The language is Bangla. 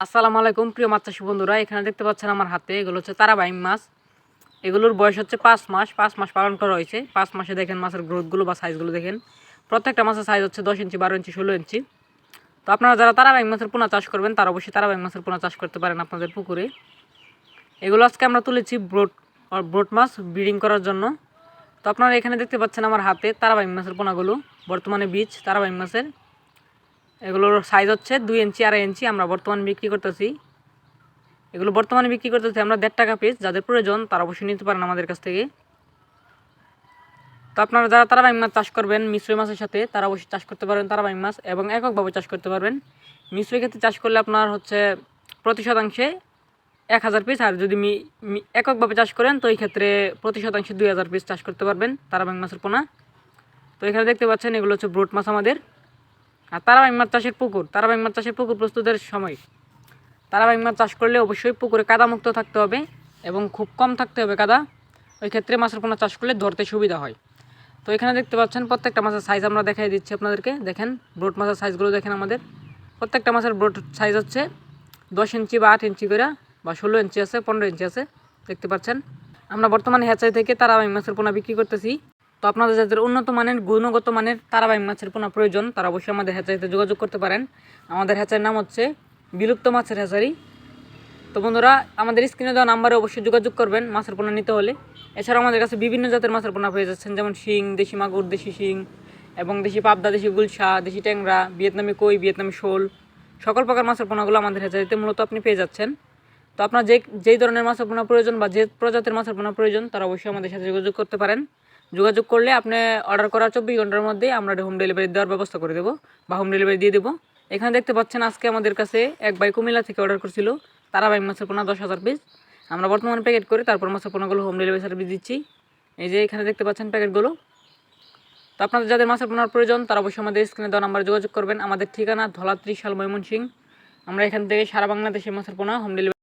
আসসালামু আলাইকুম, প্রিয় মাছ চাষি বন্ধুরা। এখানে দেখতে পাচ্ছেন আমার হাতে এগুলো হচ্ছে তারাবাইম মাছ। এগুলোর বয়স হচ্ছে পাঁচ মাস। পাঁচ মাস পালন করা হয়েছে। পাঁচ মাসে দেখেন মাছের গ্রোথগুলো বা সাইজগুলো দেখেন। প্রত্যেকটা মাছের সাইজ হচ্ছে দশ ইঞ্চি, বারো ইঞ্চি, ষোলো ইঞ্চি। তো আপনারা যারা তারাবাইম মাছের পোনা চাষ করবেন, তারা অবশ্যই তারাবাইম মাছের পোনা চাষ করতে পারেন আপনাদের পুকুরে। এগুলো আজকে আমরা তুলেছি ব্রোড ব্রোড মাছ ব্রিডিং করার জন্য। তো আপনারা এখানে দেখতে পাচ্ছেন আমার হাতে তারাবাইম মাছের পোনাগুলো। বর্তমানে বীজ তারাবাইম মাছের। এগুলোর সাইজ হচ্ছে দুই ইঞ্চি আড়াই ইঞ্চি আমরা বর্তমানে বিক্রি করতেছি। এগুলো বর্তমানে বিক্রি করতেছি আমরা দেড় টাকা পিস যাদের প্রয়োজন তারা অবশ্যই নিতে পারেন আমাদের কাছ থেকে। তো আপনারা যারা তারাবাইম মাছ চাষ করবেন, মিশ্রী মাছের সাথে, তারা অবশ্যই চাষ করতে পারবেন তারাবাইম মাছ এবং এককভাবে চাষ করতে পারবেন। মিশ্রী ক্ষেত্রে চাষ করলে আপনার হচ্ছে প্রতি শতাংশে এক হাজার পিস আর যদি এককভাবে চাষ করেন, তো এই ক্ষেত্রে প্রতি শতাংশে দুই হাজার পিস চাষ করতে পারবেন তারাবাইম মাছের পোনা। তো এখানে দেখতে পাচ্ছেন, এগুলো হচ্ছে ব্রোড মাছ আমাদের। আর তারাবাইম মাছ চাষের পুকুর তারাবাইম মাছ চাষের পুকুর প্রস্তুতের সময়। তারাবাইম মাছ চাষ করলে অবশ্যই পুকুরে কাদা মুক্ত থাকতে হবে এবং খুব কম থাকতে হবে কাদা। ওই ক্ষেত্রে মাছের পোনা চাষ করলে ধরতে সুবিধা হয়। তো এখানে দেখতে পাচ্ছেন, প্রত্যেকটা মাছের সাইজ আমরা দেখাই দিচ্ছি আপনাদেরকে। দেখেন ব্রোড মাছের সাইজগুলো দেখেন আমাদের। প্রত্যেকটা মাছের ব্রোড সাইজ হচ্ছে দশ ইঞ্চি বা আট ইঞ্চি করে বা ষোলো ইঞ্চি আছে, পনেরো ইঞ্চি আছে। দেখতে পাচ্ছেন, আমরা বর্তমানে হ্যাচারি থেকে তারাবাইম মাছের পোনা বিক্রি করতেছি। তো আপনাদের যাদের উন্নত মানের, গুণগত মানের তারাবাইম মাছের পোনা প্রয়োজন, তারা অবশ্যই আমাদের হ্যাচারিতে যোগাযোগ করতে পারেন। আমাদের হ্যাচারির নাম হচ্ছে বিলুপ্ত মাছের হ্যাচারি। তো বন্ধুরা, আমাদের স্ক্রিনে দেওয়া নাম্বারে অবশ্যই যোগাযোগ করবেন মাছের পোনা নিতে হলে। এছাড়াও আমাদের কাছে বিভিন্ন জাতের মাছের পোনা পেয়ে যাচ্ছেন, যেমন শিং, দেশি মাগুর, দেশি শিং এবং দেশি পাবদা, দেশি গুলশা, দেশি ট্যাংরা, ভিয়েতনামি কই, ভিয়েতনামি শোল, সকল প্রকার মাছের পোনাগুলো আমাদের হ্যাচারিতে মূলত আপনি পেয়ে যাচ্ছেন। তো আপনার যে, যেই ধরনের মাছের পোনা প্রয়োজন বা যে প্রজাতির মাছের পোনা প্রয়োজন, তারা অবশ্যই আমাদের সাথে যোগাযোগ করতে পারেন। যোগাযোগ করলে আপনি অর্ডার করার চব্বিশ ঘণ্টার মধ্যেই আমরা হোম ডেলিভারি দেওয়ার ব্যবস্থা করে দেবো বা হোম ডেলিভারি দিয়ে দেবো। এখানে দেখতে পাচ্ছেন আজকে আমাদের কাছে এক বাই কুমিল্লা থেকে অর্ডার করছিল, তারা বাই মাছের পোনা দশ হাজার পিস আমরা বর্তমানে প্যাকেট করে, তারপর মাছের পোনাগুলো হোম ডেলিভারি সার্ভিস দিচ্ছি। এই যে এখানে দেখতে পাচ্ছেন প্যাকেটগুলো তো আপনাদের যাদের মাছের পোনার প্রয়োজন, তারা অবশ্যই আমাদের স্ক্রিনে দেওয়া নাম্বারে যোগাযোগ করবেন। আমাদের ঠিকানা ধলাত্রিশ সাল ময়মনসিং আমরা এখান থেকে সারা বাংলাদেশে মাছের পোনা হোম ডেলিভারি